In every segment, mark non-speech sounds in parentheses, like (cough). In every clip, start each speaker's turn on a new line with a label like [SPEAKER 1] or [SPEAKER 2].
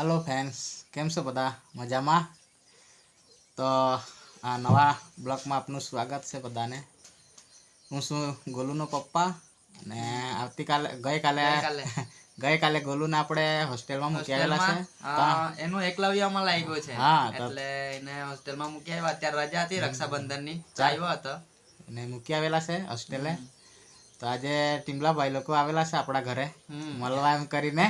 [SPEAKER 1] Hello fans કેમ છો બધા મજામાં તો આ નવા બ્લોગમાં આપનું સ્વાગત છે બધાને હું છું ગોલુનો પપ્પા અને આવતીકાલે ગઈકાલે
[SPEAKER 2] ગઈકાલે.
[SPEAKER 1] ગોલુને આપણે હોસ્ટેલમાં મૂકી આવેલા છે.
[SPEAKER 2] એનું એકલવ્યમાં લાગ્યો છે
[SPEAKER 1] હા,
[SPEAKER 2] એટલે એને હોસ્ટેલમાં મૂકી આવ્યા અત્યારે રજા હતી રક્ષાબંધનની આવ્યો હતો
[SPEAKER 1] એને મૂકી આવેલા છે હોસ્ટેલે તો આજે ટીમલાભાઈ લોકો આવેલા છે આપણા ઘરે. મળવા એમ કરીને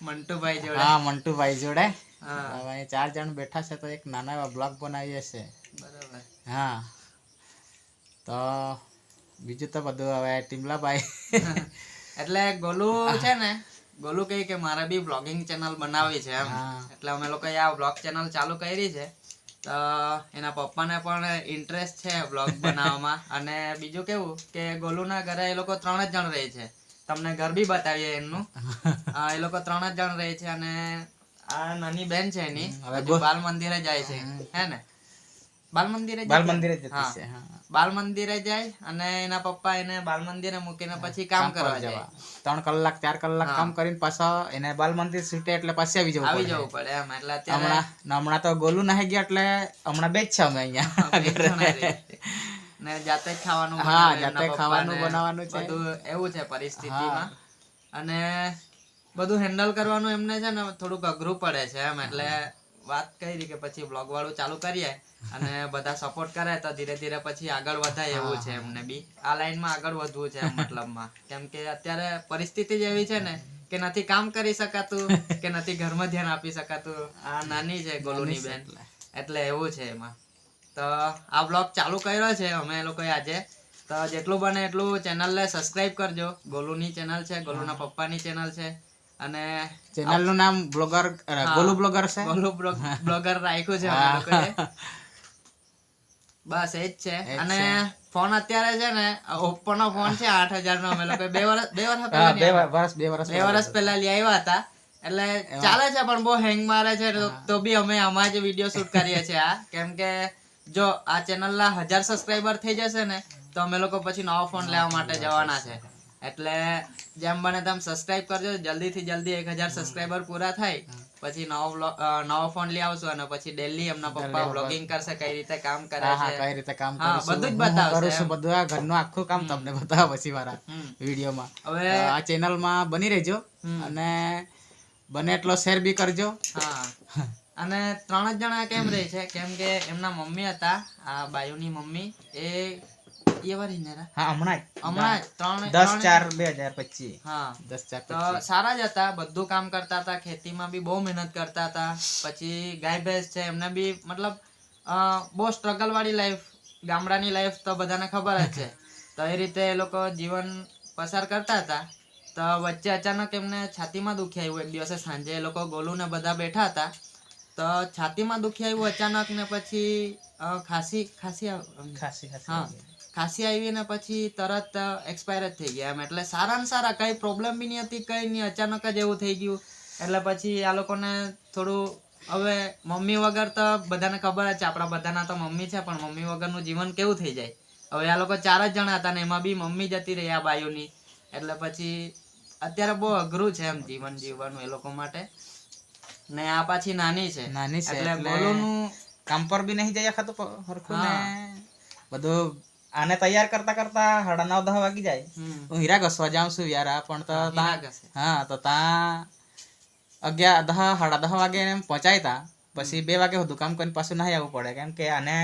[SPEAKER 2] મંટુભાઈ જોડે.
[SPEAKER 1] હા મંટુભાઈ જોડે.
[SPEAKER 2] હા.
[SPEAKER 1] હવે ચાર જણ બેઠા છે તો એક નાના એવા બ્લોગ બનાવીએ છે.
[SPEAKER 2] બરાબર.
[SPEAKER 1] હા. તો બીજું તો બધું હવે ટીમલાભાઈ. (laughs)
[SPEAKER 2] એટલે ગોલુ છે ને ગોલુ કહે કે મારે બી બ્લોગિંગ ચેનલ બનાવી છે એમ. એટલે અમે લોકોએ આ બ્લોગ ચેનલ ચાલુ કરી છે. તો એના પપ્પાને પણ ઇન્ટરેસ્ટ છે બ્લોગ બનાવવામાં. અને બીજું કેવું કે ગોલુના ઘરે એ લોકો ત્રણ જ જણ રહે છે. તમને ઘર બી બતાવીએ એમનું. (laughs) એ લોકો ત્રણ જ જણ રહે છે અને આ નાની બેન છે એની.
[SPEAKER 1] હવે
[SPEAKER 2] બાલ મંદિરે જાય છે. હે ને? બાલ મંદિરે
[SPEAKER 1] બાલ મંદિરે જતી છે
[SPEAKER 2] બાલ મંદિરે જાય અને એના પપ્પા એને બાલ મંદિરે મૂકીને પછી કામ કરવા
[SPEAKER 1] જવા. ત્રણ કલાક ચાર કલાક કામ કરીને પાછા એને બાલ મંદિર છૂટે એટલે પાછી આવી જવું
[SPEAKER 2] આવી જવું પડે એમ એટલે
[SPEAKER 1] હમણાં હમણાં તો ગોલું નાહી ગયા એટલે હમણાં બે જ છે અમે અહીંયા.
[SPEAKER 2] ને જાતે જ ખાવાનું
[SPEAKER 1] હા, જાતે ખાવાનું બનાવવાનું છે.
[SPEAKER 2] બધું એવું છે પરિસ્થિતિમાં. અને બધું હેન્ડલ કરવાનું એમને છે ને થોડુંક અઘરું પડે છે એમ. એટલે વાત કરી કે પછી બ્લોગ વાળું ચાલુ કરીએ અને બધા સપોર્ટ કરે તો ધીરે ધીરે પછી આગળ વધાય એવું છે એમને બી. આ લાઈનમાં આગળ વધવું છે મતલબમાં. કેમ કે અત્યારે પરિસ્થિતિ જ એવી છે ને કે નથી કામ કરી શકાતું કે નથી ઘરમાં ધ્યાન આપી શકાતું. આ નાની છે (laughs) ગોલુની બેન. એટલે એવું છે એમાં. તો આ બ્લોગ ચાલુ કર્યો છે અમે લોકોએ આજે. તો જેટલું બને એટલું ચેનલને સબસ્ક્રાઇબ કરજો. ગોલુની ચેનલ છે ગોલુના પપ્પાની ચેનલ છે. અને
[SPEAKER 1] ચેનલનું નામ બ્લોગર ગોલુ બ્લોગર છે?
[SPEAKER 2] ગોલુ બ્લોગર રાખ્યું છે અમે લોકોએ. બસ એ જ છે. અને ફોન અત્યારે છે ને ઓપ્પો નો ફોન છે આઠ હજાર નો અમે લોકો બે વર્ષ બે વર્ષ
[SPEAKER 1] બે વર્ષ બે વર્ષ
[SPEAKER 2] બે વર્ષ પહેલા લઈ આવ્યા હતા. એટલે ચાલે છે પણ બહુ હેંગ મારે છે તો- તો બી અમે આમાં જ વીડિયો શૂટ કરીએ છીએ આ કેમ કે જો આ ચેનલ ના હજાર સબસ્ક્રાઈબર થઈ જશે ને તો અમે લોકો પછી નવો ફોન લેવા માટે જવાના છે. એટલે જેમ બને તેમ સબસ્ક્રાઇબ કરજો. જલ્દી થી જલ્દી એક હજાર સબસ્ક્રાઈબર પૂરા થાય પછી નવો નવો ફોન લઈ આવશું અને પછી ડેલી એમના પપ્પા બ્લોગિંગ કરશે કઈ રીતે કામ કરે છે.
[SPEAKER 1] કઈ રીતે કામ
[SPEAKER 2] હા, બધું જ બતાવશે
[SPEAKER 1] બધું આ ઘરનું આખું કામ તમને બતાવો પછી મારા. વિડીયોમાં.
[SPEAKER 2] હવે
[SPEAKER 1] આ ચેનલમાં બની રહેજો અને બને એટલો શેર બી કરજો.
[SPEAKER 2] હા. (laughs) અને ત્રણ જ જણા કેમ રહે છે? કેમ કે એમના મમ્મી હતા આ બાયુની મમ્મી એ એ વાર હિનેરા
[SPEAKER 1] હા હમણાં
[SPEAKER 2] હમણાં ત્રણ
[SPEAKER 1] દસ ચાર બે હજાર પચીસ.
[SPEAKER 2] હા.
[SPEAKER 1] દસ ચાર
[SPEAKER 2] તો સારા જ હતા બધું કામ કરતા હતા ખેતીમાં બી બહુ મહેનત કરતા હતા પછી ગાય ભેંસ છે એમને બી મતલબ બહુ સ્ટ્રગલ વાળી લાઈફ ગામડાની લાઈફ તો બધાને ખબર જ છે. (laughs) તો એ રીતે એ લોકો જીવન પસાર કરતા હતા. તો વચ્ચે અચાનક એમને છાતીમાં દુખી આવ્યું એક દિવસે સાંજે એ લોકો ગોલુ ને બધા બેઠા હતા. તો છાતીમાં દુખી આવ્યું અચાનક ને પછી ખાંસી ખાંસી
[SPEAKER 1] ખાંસી
[SPEAKER 2] હા. ખાંસી આવી ને પછી તરત એક્સપાયર જ થઈ ગયા એમ. એટલે સારા ને સારા કઈ પ્રોબ્લેમ બી નહીં હતી કઈ નહીં અચાનક જ એવું થઈ ગયું. એટલે પછી આ લોકોને થોડું હવે મમ્મી વગર તો બધાને ખબર જ છે આપણા બધાના તો મમ્મી છે પણ મમ્મી વગરનું જીવન કેવું થઈ જાય. હવે આ લોકો ચાર જ જણા હતા ને એમાં બી મમ્મી જતી રહી આ બાયુની. એટલે પછી અત્યારે બહુ અઘરું છે એમ જીવન જીવવાનું એ લોકો માટે. ને આ પાછી નાની છે.
[SPEAKER 1] નાની છે
[SPEAKER 2] એટલે બોલોનું
[SPEAKER 1] કામ પર બી નહીં જાય ખાતું હરખું ને. બધું આને તૈયાર કરતા કરતા સાડા નવ દહ વાગી જાય. હું હીરા ઘસવા જાઉં છું યાર પણ તો હા તો ત્યાં અગિયાર દહ સાડા દહ વાગે એમ પહોંચાય તા. પછી બે વાગે હું કામ કરીને પાછું નહીં આવવું પડે. કેમ કે આને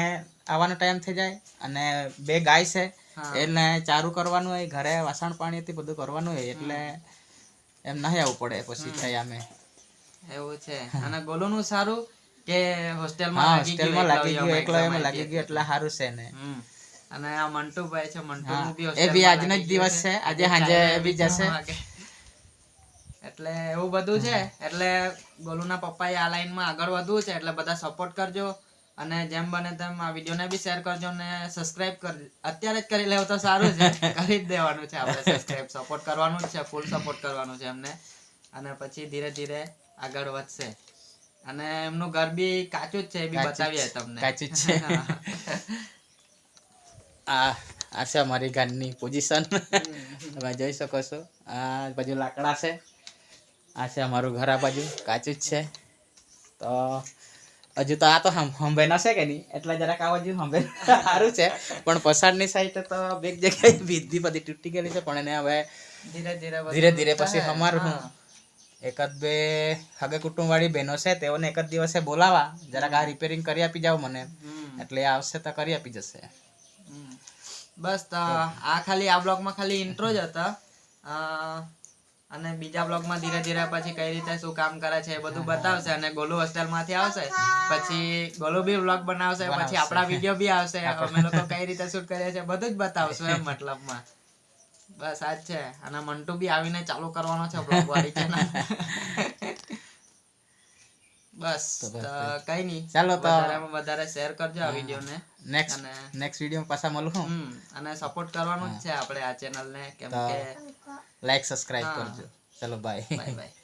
[SPEAKER 1] આવવાનો ટાઈમ થઈ જાય અને બે ગાય છે.
[SPEAKER 2] એને
[SPEAKER 1] એટલે ચારું કરવાનું હોય ઘરે વાસણ પાણીથી બધું કરવાનું હોય એટલે એમ નહીં આવવું પડે પછી થઈ અમે
[SPEAKER 2] એવું છે. અને ગોલુનું સારું કે હોસ્ટેલમાં
[SPEAKER 1] હોસ્ટેલમાં લાગી ગયું એકલો એમ લાગી ગયું એટલે સારું છે ને.
[SPEAKER 2] અને આ મંટુભાઈ છે મંટુનું બી
[SPEAKER 1] એ બી આજનો જ દિવસ છે. આજે સાંજે એ બી જશે.
[SPEAKER 2] એટલે એવું બધું છે. એટલે ગોલુના પપ્પાએ આ લાઈનમાં આગળ વધવું છે એટલે બધા સપોર્ટ કરજો. અને જેમ બને તેમ આ વિડીયોને બી શેર કરજો ને સબસ્ક્રાઇબ કરજો અત્યારે જ કરી લેવું તો સારું છે. (laughs) કરી જ દેવાનું છે આપણે સબસ્ક્રાઇબ સપોર્ટ કરવાનું છે ફૂલ સપોર્ટ કરવાનું છે એમને. અને પછી ધીરે ધીરે આગળ વધશે. અને એમનું ઘર બી કાચું જ છે એ બી બતાવીએ તમને.
[SPEAKER 1] કાચું જ છે. (laughs) આ આ છે અમારી ઘરની પોઝિશન તમે જોઈ શકો છો. આ બાજુ લાકડા છે. આ છે અમારું ઘર આ બાજુ કાચું જ છે. તો હજુ તો આ તો હંભાઈ છે કે નહીં? એટલે જરાક આ બાજુ હંભાઈ (laughs) સારું છે. પણ પસાડની સાઈડ તો બે જગ્યાએ ભીધી બધી તૂટી ગયેલી છે પણ એને હવે
[SPEAKER 2] ધીરે ધીરે
[SPEAKER 1] ધીરે ધીરે પછી
[SPEAKER 2] થાય.
[SPEAKER 1] એકાદ બે હગે કુટુંબ વાળી બહેનો છે તેઓને એક જ દિવસે બોલાવા જરાક આ રિપેરિંગ કરી આપી જાવ મને. એટલે આવશે તો કરી આપી જશે.
[SPEAKER 2] બસ તો આ ખાલી આ બ્લોગમાં ખાલી ઇન્ટ્રો જ હતા. અને બીજા બ્લોગમાં ધીરે ધીરે પછી કઈ રીતે શું કામ કરે છે એ બધું બતાવશે અને ગોલુ હોસ્ટેલમાંથી આવશે. પછી ગોલુ બી બ્લોગ બનાવશે પછી. આપણા વીડિયો બી આવશે. અમે લોકો કઈ રીતે શૂટ કરીએ છીએ બધું જ બતાવશું એમ (laughs) મતલબમાં. બસ આજ છે. અને મંટુ બી આવીને ચાલુ કરવાનો છે બ્લોગ વાળી ચેનલ બસ કઈ નહીં
[SPEAKER 1] ચાલો તો
[SPEAKER 2] વધારે શેર કરજો આ વિડીયોને.
[SPEAKER 1] નેક્સ્ટ
[SPEAKER 2] અને
[SPEAKER 1] નેક્સ્ટ વીડિયો પાછા મળું
[SPEAKER 2] અને સપોર્ટ કરવાનું જ છે આપણે આ ચેનલ ને કેમ કે
[SPEAKER 1] લાઈક સબસ્ક્રાઇબ કરજો. ચલો બાય
[SPEAKER 2] બાય બાય